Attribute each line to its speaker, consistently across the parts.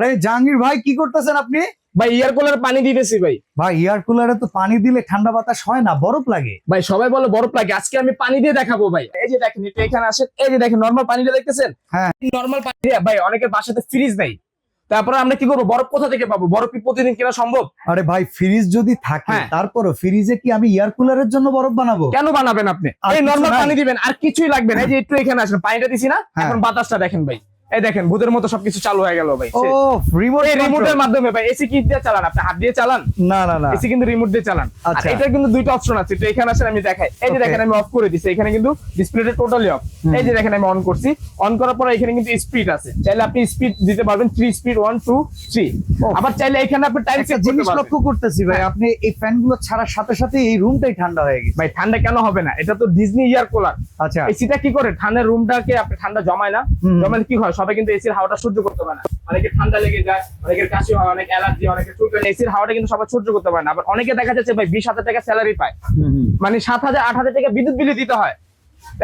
Speaker 1: আরে জাহাঙ্গীর ভাই কি করতেছেন আপনি?
Speaker 2: ভাই এয়ার কুলার পানি দিতেছি ভাই।
Speaker 1: ভাই এয়ার কুলারে তো পানি দিলে ঠান্ডা বাতাস হয় না বরফ লাগে।
Speaker 2: ভাই সবাই বলে বরফ লাগে আজকে আমি পানি দিয়ে দেখাবো ভাই। এই যে দেখেন এটা এখানে আসেন। এই যে দেখেন নর্মাল পানিটা দেখতেছেন?
Speaker 1: হ্যাঁ।
Speaker 2: নর্মাল পানি দিয়ে ভাই অনেকের বাসাতে ফ্রিজ নেই। তারপরে আমরা কি করব? বরফ কোথা থেকে পাবো? বরফ কি প্রতিদিন কেনা সম্ভব?
Speaker 1: আরে ভাই ফ্রিজ যদি থাকে
Speaker 2: হ্যাঁ।
Speaker 1: তারপরও ফ্রিজে কি আমি এয়ার কুলারের জন্য বরফ বানাবো?
Speaker 2: কেন বানাবেন আপনি? এই নর্মাল পানি দিবেন আর কিছুই লাগবে না। এই যে একটু এখানে আসেন পানিটা দিছি না?
Speaker 1: হ্যাঁ।
Speaker 2: এখন বাতাসটা দেখেন ভাই। এই দেখেন ভূতের মতো সবকিছু চালু হয়ে গেল ভাই।
Speaker 1: ও রিমোট
Speaker 2: এই রিমোটের মাধ্যমে ভাই এসি কি দিয়ে চালান আপনি হাত দিয়ে চালান?
Speaker 1: না না না।
Speaker 2: এসি কিন্তু রিমোট দিয়ে চালান।
Speaker 1: আচ্ছা।
Speaker 2: এটা কিন্তু দুইটা অপশন আছে তো এখানে আসেন আমি দেখাই। এই যে দেখেন আমি অফ করে দিছি এখানে কিন্তু ডিসপ্লেটা টোটালি অফ এই যে দেখেন আমি অন করছি। অন করার পরে এখানে কিন্তু স্পিড আছে। চাইলে আপনি স্পিড দিতে পারবেন three speed one two three
Speaker 1: Oh.
Speaker 2: আবার চাইলে এখানে আপনি টাইম সেট
Speaker 1: জিনিস লক্ষ্য করতেছি ভাই আপনি এই ফ্যানগুলো ছাড়ার সাথে সাথে এই রুমটাই ঠান্ডা হয়ে গেছে।
Speaker 2: ভাই ঠান্ডা কেন হবে না? এটা তো ডিজনি ইয়ার কুলার
Speaker 1: আচ্ছা।
Speaker 2: এসিটা কি করে? ঠান্ডার রুমটাকে আপনি ঠান্ডা জমায় না। জমালে কি হয়? সবাই কিন্তু এসির হাওয়াটা সহ্য করতে পারে না। অনেকে ঠান্ডা লেগে যায় অনেকের কাশি হয় অনেক অ্যালার্জি অনেকের চুলকানি এসির হাওয়াটা কিন্তু সবাই সহ্য করতে পারে না। আবার অনেকে দেখা যাচ্ছে ভাই বিশ হাজার টাকা স্যালারি পায়। মানে সাত হাজার আট হাজার টাকা বিদ্যুৎ বিলে দিতে হয়।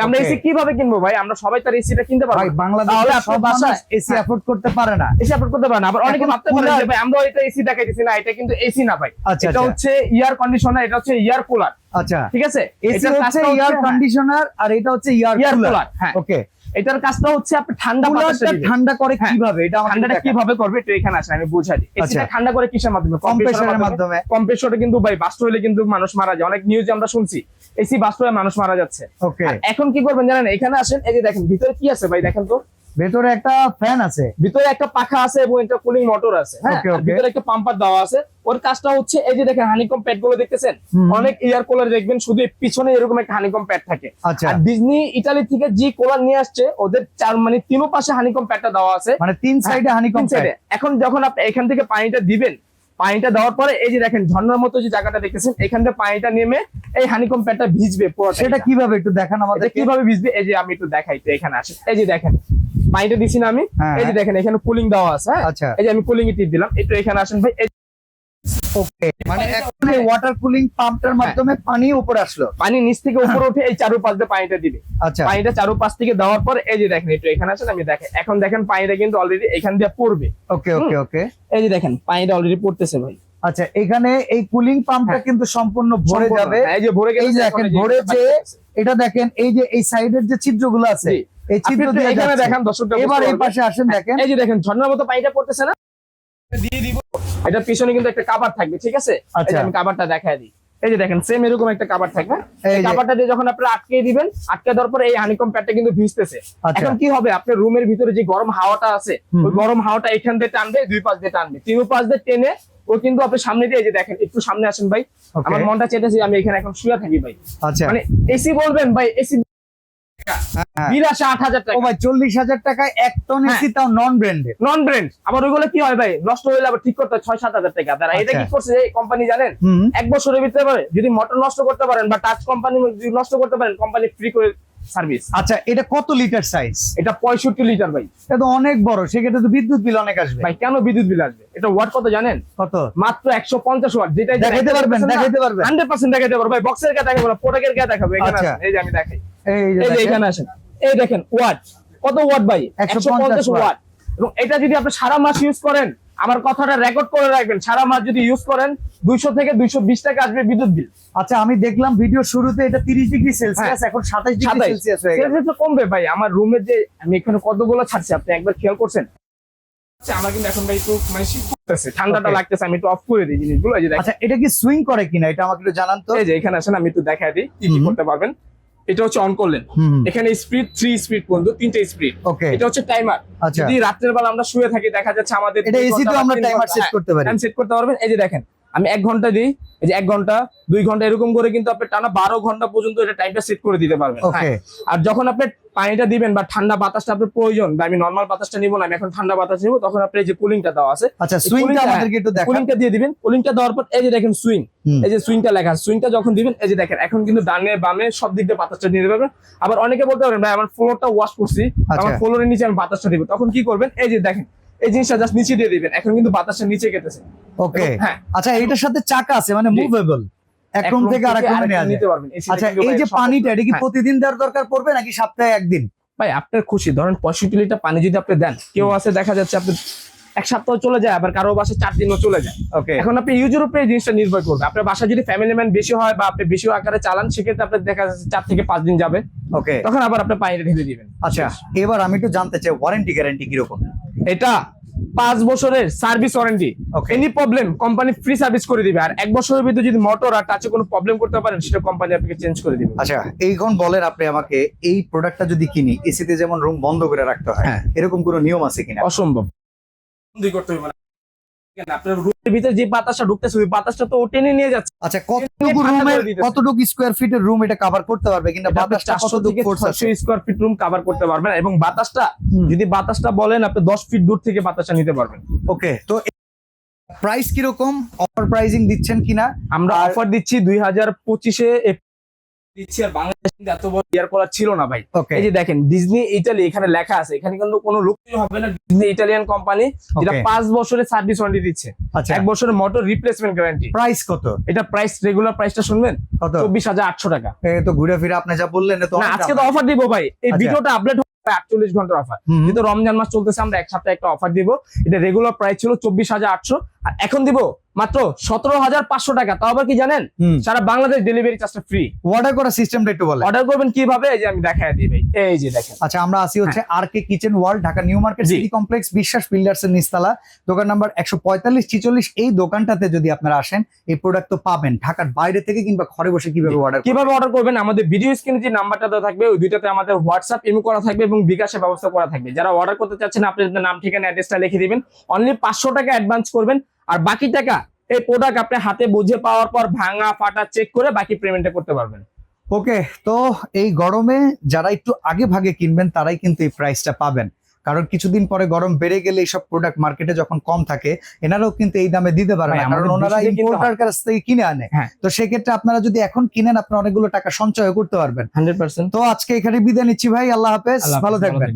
Speaker 2: আমরা এসি কীভাবে কিনবো ভাই? আমরা সবাই তার এসিটা কিনতে পারব
Speaker 1: ভাই বাংলাদেশে সব
Speaker 2: বাসায়
Speaker 1: এসি
Speaker 2: হ্যাঁ।
Speaker 1: অ্যাফোর্ড করতে পারে না।
Speaker 2: এসি করতে পারেন আবার অনেকে ভাবতে
Speaker 1: cooler-
Speaker 2: যে ভাই আমরা এটা এসি দেখাইতেছি না। এটা কিন্তু এসি না ভাই।
Speaker 1: আচ্ছা,
Speaker 2: এটা
Speaker 1: আচ্ছা।
Speaker 2: হচ্ছে ইয়ার কন্ডিশনার এটা হচ্ছে ইয়ার কুলার
Speaker 1: আচ্ছা।
Speaker 2: ঠিক আছে?
Speaker 1: এসি হচ্ছে এয়ার কন্ডিশনার আর এটা হচ্ছে এয়ার কুলার
Speaker 2: হ্যাঁ।
Speaker 1: ওকে
Speaker 2: এটার কাজটা হচ্ছে আপনি ঠান্ডা বাতাসটা
Speaker 1: ঠান্ডা করে
Speaker 2: হ্যাঁ।
Speaker 1: কীভাবে? এটা
Speaker 2: ঠান্ডাটা কীভাবে করবে একটু এখানে আসেন আমি বুঝাই দিই। এসিটা
Speaker 1: আচ্ছা।
Speaker 2: ঠান্ডা করে কিসের মাধ্যমে?
Speaker 1: কম্প্রেসরের মাধ্যমে।
Speaker 2: কম্প্রেসরে কিন্তু ভাই বাস্ট হইলে কিন্তু মানুষ মারা যায়। অনেক নিউজে আমরা শুনছি এসি বাস্ট হয়ে মানুষ মারা যাচ্ছে।
Speaker 1: ওকে
Speaker 2: এখন কি করবেন জানেন? এখানে আসেন এই যে দেখেন ভিতরে কি আছে ভাই দেখেন তো।
Speaker 1: ভেতরে একটা ফ্যান আছে।
Speaker 2: ভিতরে একটা পাখা আছে এবং একটা কুলিং মোটর আছে। হ্যাঁ
Speaker 1: okay.
Speaker 2: ভিতরে একটা পাম্পার দেওয়া আছে। ওর কাজটা হচ্ছে এই যে দেখেন হানিকম প্যাডগুলো দেখতেছেন? অনেক এয়ার কুলার দেখবেন শুধু পিছনে এরকম একটা হানিকম প্যাড থাকে।
Speaker 1: আচ্ছা।
Speaker 2: আর ডিজনি ইতালি থেকে যে কুলার নিয়ে আসছে ওদের চার মানে তিনো পাশে হানিকম প্যাডটা দেওয়া আছে।
Speaker 1: মানে তিন সাইডে হানিকম
Speaker 2: এ। এখন যখন আপনি এখান থেকে পানিটা দিবেন পানিটা দেওয়ার পরে এই যে দেখেন ঝর্ণার মতো যে জায়গাটা দেখতেছেন এখান থেকে পানিটা নেমে এই হানিকম প্যাডটা ভিজবে
Speaker 1: সেটা কীভাবে একটু দেখান আমাদের
Speaker 2: কীভাবে ভিজবে? এই যে আমি একটু দেখাই তো এখানে আসে এই যে দেখেন পানিটা দিছি না আমি।
Speaker 1: হ্যাঁ।
Speaker 2: এই যে দেখেন এখানে কুলিং দেওয়া আছে হ্যাঁ?
Speaker 1: আচ্ছা।
Speaker 2: এই যে আমি কুলিং এ টিপ দিলাম। একটু এখানে আসেন ভাই।
Speaker 1: ওকে মানে এখন এই ওয়াটার কুলিং পাম্পটার মাধ্যমে পানি উপরে আসলো।
Speaker 2: পানি নিচ থেকে উপরে উঠে এই চারু পাশ দিয়ে পানিটা দিবে।
Speaker 1: আচ্ছা।
Speaker 2: পানিটা চারু পাশ থেকে দেওয়ার পর এই যে দেখেন একটু এখানে আসেন আমি দেখেন। এখন দেখেন পানিটা কিন্তু অলরেডি এখান দিয়ে পড়বে।
Speaker 1: ওকে ওকে ওকে
Speaker 2: এই যে দেখেন পানিটা অলরেডি পড়তেছে ভাই।
Speaker 1: আচ্ছা এখানে এই কুলিং পাম্পটা
Speaker 2: হ্যাঁ।
Speaker 1: কিন্তু সম্পূর্ণ ভরে যাবে।
Speaker 2: হ্যাঁ, এই যে ভরে গেছে
Speaker 1: এই যে দেখেন ভরে যে এটা দেখেন এই যে এই সাইডের যে ছিদ্রগুলো আছে। এই
Speaker 2: আপনি
Speaker 1: দিয়ে
Speaker 2: এখানে দেখেন দর্শকরা
Speaker 1: এবার এই পাশে আসেন দেখেন।
Speaker 2: এই যে দেখেন ঝর্ণার মতো পানিটা পড়তেছে না? দিয়ে দিব। এটা পিছনে কিন্তু একটা কাবার থাকবে ঠিক আছে?
Speaker 1: আচ্ছা।
Speaker 2: আমি কাবারটা দেখায় দিই। এই যে দেখেন সেম এরকম একটা কাবার থাকবে।
Speaker 1: এই
Speaker 2: কাবারটা দিয়ে যখন আপনি আটকে দিবেন আটকে দেওয়ার পরে এই হানিকম প্যাডটা কিন্তু ভিজতেছে।
Speaker 1: আচ্ছা।
Speaker 2: এখন কি হবে? আপনার রুমের ভিতরে যে গরম হাওয়াটা আছে ওই গরম হাওয়াটা এখান দিয়ে টানবে দুই পাশ দিয়ে টানবে। তিন পাশ দিয়ে টেনে ও কিন্তু আপনি সামনে দিয়ে যে দেখেন একটু সামনে আসেন ভাই। আমার মনটা চেটেছে আমি এখানে এখন শুয়ে থাকি ভাই।
Speaker 1: আচ্ছা।
Speaker 2: মানে এসি বলবেন ভাই এসি
Speaker 1: হ্যাঁ।
Speaker 2: বিরাশি আট হাজার টাকা।
Speaker 1: ভাই চল্লিশ হাজার টাকায় এক টন
Speaker 2: হ্যাঁ।
Speaker 1: এসি তাও নন ব্র্যান্ডেড
Speaker 2: নন ব্র্যান্ড আবার ওইগুলো কি হয় ভাই? নষ্ট হলে আবার ঠিক করতে ছয় সাত হাজার টাকা। তারা এটা কি
Speaker 1: আচ্ছা।
Speaker 2: করছে এই কোম্পানি জানেন? এক বছরের ভিতরে পারে যদি মোটর নষ্ট করতে পারেন বা টাচ কোম্পানি যদি নষ্ট করতে পারেন কোম্পানি ফ্রি করে সার্ভিস
Speaker 1: আচ্ছা এটা কত লিটার সাইজ
Speaker 2: এটা পঁয়ষট্টি লিটার ভাই।
Speaker 1: এটা তো অনেক বড় সেক্ষেত্রে তো বিদ্যুৎ বিল অনেক আসবে।
Speaker 2: ভাই কেন বিদ্যুৎ বিল আসবে? এটা ওয়াট কত জানেন?
Speaker 1: কত?
Speaker 2: মাত্র একশো পঞ্চাশ ওয়াট যেটা
Speaker 1: দেখাইতে পারবেন দেখাইতে পারবেন।
Speaker 2: হান্ড্রেড পার্সেন্ট দেখাইতে পারব ভাই বক্সের কে দেখাবো প্রোডাক্টের কে দেখাবো। এই যে আমি দেখাই।
Speaker 1: এই যে দেখেন।
Speaker 2: এখানে আসেন। এই দেখেন ওয়াট। কত ওয়াট ভাই? একশো পঞ্চাশ ওয়াট। এবং এটা যদি আপনি সারা মাস ইউজ করেন আমার কথাটা রেকর্ড করে রাখবেন সারা মাস যদি ইউজ করেন দুইশো থেকে দুইশো বিশ টাকা আসবে বিদ্যুৎ বিল
Speaker 1: আচ্ছা আমি দেখলাম ভিডিও শুরুতে এটা তিরিশ ডিগ্রি সেলসিয়াস
Speaker 2: হ্যাঁ।
Speaker 1: এখন সাতাশ ডিগ্রি সেলসিয়াস হয়ে
Speaker 2: কমবে ভাই। আমার রুমের যে আমি এখানে কতগুলো ছাড়ছি আপনি একবার খেয়াল করছেন? আচ্ছা, আমার কিন্তু এখন ভাই একটু মানে শীত করতেছে ঠান্ডাটা. লাগতেছে আমি একটু অফ করে দিই জিনিসগুলো
Speaker 1: আচ্ছা এটা কি সুইং করে কিনা? এটা আমাকে একটু জানান তো।
Speaker 2: এই যে এখানে আসেন আমি একটু দেখাই দিই কি কি। করতে পারবেন। এটা হচ্ছে অন করলেন। এখানে স্পিড থ্রি স্পিড পর্যন্ত তিনটে স্পিড
Speaker 1: ওকে
Speaker 2: এটা হচ্ছে টাইমার
Speaker 1: আচ্ছা।
Speaker 2: যদি রাত্রের বেলা আমরা শুয়ে থাকি দেখা যাচ্ছে আমাদের
Speaker 1: এটা এসি তো আমরা টাইমার সেট করতে পারি।
Speaker 2: সেট করতে পারবেন। এই যে দেখেন আমি এক ঘণ্টা দিই এই যে এক ঘণ্টা দুই ঘণ্টা এরকম করে কিন্তু আপনি টানা বারো ঘণ্টা পর্যন্ত এটা টাইমটা সেট করে দিতে পারবেন। হ্যাঁ। আর যখন আপনি পানিটা দিবেন বা ঠান্ডা বাতাসটা আপনার প্রয়োজন বা আমি নর্মাল বাতাসটা নিবো না আমি এখন ঠান্ডা বাতাস নিবো তখন আপনি এই যে কুলিংটা দেওয়া আছে
Speaker 1: আচ্ছা সুইংটা আমাদেরকে একটু দেখান।
Speaker 2: কুলিংটা দিয়ে দিবেন। কুলিংটা দেওয়ার পর এই যে দেখেন সুইং এই যে সুইংটা লেখা সুইংটা যখন দিবেন এই যে দেখেন এখন কিন্তু ডানে বামে সব দিক দিয়ে বাতাসটা নিয়ে পারবেন। আবার অনেকে বলতে পারেন ভাই আমার ফ্লোরটা ওয়াশ করছি
Speaker 1: আচ্ছা।
Speaker 2: আমার ফ্লোরের নিচে আমি বাতাসটা দিব তখন কি করবেন? এই যে দেখেন এই জিনিসটা জাস্ট নিচে দিয়ে দিবেন। এখন কিন্তু বাতাসটা নিচে কেটেছে
Speaker 1: ওকে
Speaker 2: হ্যাঁ।
Speaker 1: আচ্ছা এইটার সাথে চাকা আছে মানে। মুভেবল
Speaker 2: room
Speaker 1: থেকে আরেক রুমে নেওয়া
Speaker 2: নিতে পারবেন।
Speaker 1: আচ্ছা এই যে পানিটা এটা কি
Speaker 2: হ্যাঁ।
Speaker 1: প্রতিদিন দেওয়ার দরকার পড়বে নাকি সপ্তাহে একদিন?
Speaker 2: ভাই আপনার খুশি। ধরেন পঁয়ষট্টি লিটার পানি যদি আপনি দেন কেউ আছে দেখা যাচ্ছে আপনি এক সপ্তাহ চলে যায় আবার কারও বাসা চার দিনও চলে যায়।
Speaker 1: ওকে
Speaker 2: এখন আপনি ইউজের উপরে এই জিনিসটা নির্ভর করবে। আপনার বাসা যদি ফ্যামিলি ম্যান বেশি হয় বা আপনি বেশি আকারে চালান সেক্ষেত্রে আপনার দেখা যাচ্ছে চার থেকে পাঁচ দিন যাবে।
Speaker 1: ওকে
Speaker 2: তখন আবার আপনি পানিটা ঢেলে দিবেন।
Speaker 1: আচ্ছা এবার আমি একটু জানতে চাই ওয়ারেন্টি গ্যারান্টি কীরকম?
Speaker 2: এটা পাঁচ বছরের service warranty. Any problem company free service করে দিবে। আর এক বছরের ভিতরে যদি মোটর আর টাচে কোনো প্রবলেম করতে পারেন সেটা কোম্পানি আপনাকে চেঞ্জ করে দিবে।
Speaker 1: আচ্ছা এইখন বলেন আপনি আমাকে এই প্রোডাক্টটা যদি কিনি এসিতে যেমন রুম বন্ধ করে রাখতে হয়
Speaker 2: হ্যাঁ।
Speaker 1: এরকম কোনো নিয়ম আছে কিনা?
Speaker 2: অসম্ভব। করতে হবে না দেখেন, আপনার রুমের ভিতরে যে বাতাসটা ঢুকতেছে ওই বাতাসটা তো ও টেনে নিয়ে যাচ্ছে।
Speaker 1: আচ্ছা কতটুকু রুমের কতটুকু স্কোয়ার ফিটের রুম এটা কভার করতে পারবে? কিংবা বাতাসটা কতটুকু
Speaker 2: থেকে
Speaker 1: ফোর্স আছে?
Speaker 2: 600 স্কয়ার ফিট রুম কভার করতে পারবেন এবং বাতাসটা যদি বাতাসটা বলেন আপনি 10 ফিট দূর থেকে বাতাসটা নিতে পারবেন।
Speaker 1: ওকে তো প্রাইস কীরকম? অফার প্রাইজিং দিচ্ছেন কিনা?
Speaker 2: আমরা অফার দিচ্ছি দুই হাজার পঁচিশে দিচ্ছি আর বাংলাদেশে কিন্তু এত বড় ইয়ার কলার ছিল না ভাই। এই যে দেখেন ডিজনি ইটালি এখানে লেখা আছে। এখানে কিন্তু কোনো লোক হবে না। ডিজনি ইটালিয়ান কোম্পানি যেটা পাঁচ বছরের সার্ভিস ওয়ারেন্টি দিচ্ছে।
Speaker 1: আচ্ছা।
Speaker 2: এক বছরের মোটর রিপ্লেসমেন্ট গ্যারান্টি
Speaker 1: প্রাইস কত?
Speaker 2: এটা প্রাইস রেগুলার প্রাইসটা শুনবেন?
Speaker 1: কত?
Speaker 2: চব্বিশ হাজার আটশো টাকা।
Speaker 1: তো ঘুরে ফিরে আপনি যা বললেন
Speaker 2: আজকে তো অফার দিব ভাই। এই
Speaker 1: আচ্ছা।
Speaker 2: ভিডিওটা আপডেট আটচল্লিশ ঘণ্টার অফার। যেহেতু রমজান মাস চলতেছে আমরা এক সপ্তাহে একটা অফার দিব। এটা রেগুলার প্রাইস ছিল চব্বিশ হাজার আটশো। আর এখন দিব মাত্র সতেরো হাজার পাঁচশো টাকা। তাও আবার কি জানেন। সারা বাংলাদেশ ডেলিভারি চার্জটা ফ্রি
Speaker 1: অর্ডার করার সিস্টেমটা একটু বলেন।
Speaker 2: অর্ডার করবেন কীভাবে? এই যে আমি দেখাই দিই ভাই। এই যে দেখেন।
Speaker 1: আচ্ছা আমরা আসি হচ্ছে R K kitchen world Dhaka new market city complex Biswas builders এর নিস্তালা দোকান নাম্বার একশো পঁয়তাল্লিশ ছিচল্লিশ। এই দোকানটাতে যদি আপনারা আসেন এই প্রোডাক্ট তো পাবেন। ঢাকার বাইরে থেকে কিংবা ঘরে বসে কীভাবে অর্ডার
Speaker 2: কীভাবে অর্ডার করবেন? আমাদের ভিডিও স্ক্রিনে যে নাম্বারটা দেওয়া থাকবে ওই দুইটাতে আমাদের হোয়াটসঅ্যাপ ইমো করা থাকবে এবং বিকাশের ব্যবস্থা করা থাকবে। যারা অর্ডার করতে চাচ্ছেন আপনি নাম ঠিকানা অ্যাড্রেসটা লিখে দিবেন। অনলি পাঁচশো টাকা অ্যাডভান্স করবেন। আর বাকি টাকা এই প্রোডাক্ট আপনি হাতে বুঝে পাওয়ার পর ভাঙা ফাটা চেক করে বাকি পেমেন্টটা করতে পারবেন।
Speaker 1: ওকে তো এই গরমে যারা একটু আগে ভাগে কিনবেন তারাই কিন্তু এই প্রাইসটা পাবেন। কারণ কিছুদিন পরে গরম বেড়ে গেলে এইসব প্রোডাক্ট মার্কেটে যখন কম থাকে এনারাও কিন্তু এই দামে দিতে পারে না। কারণ ওনারা ইম্পোর্টার কাছ থেকে কিনে আনে।
Speaker 2: হ্যাঁ।
Speaker 1: তো সেক্ষেত্রে আপনারা যদি এখন কিনেন আপনারা অনেকগুলো টাকা সঞ্চয় করতে পারবেন।
Speaker 2: হান্ড্রেড
Speaker 1: তো আজকে এখানে বিদায় নিচ্ছি ভাই আল্লাহ হাফেজ। ভালো
Speaker 2: থাকবেন।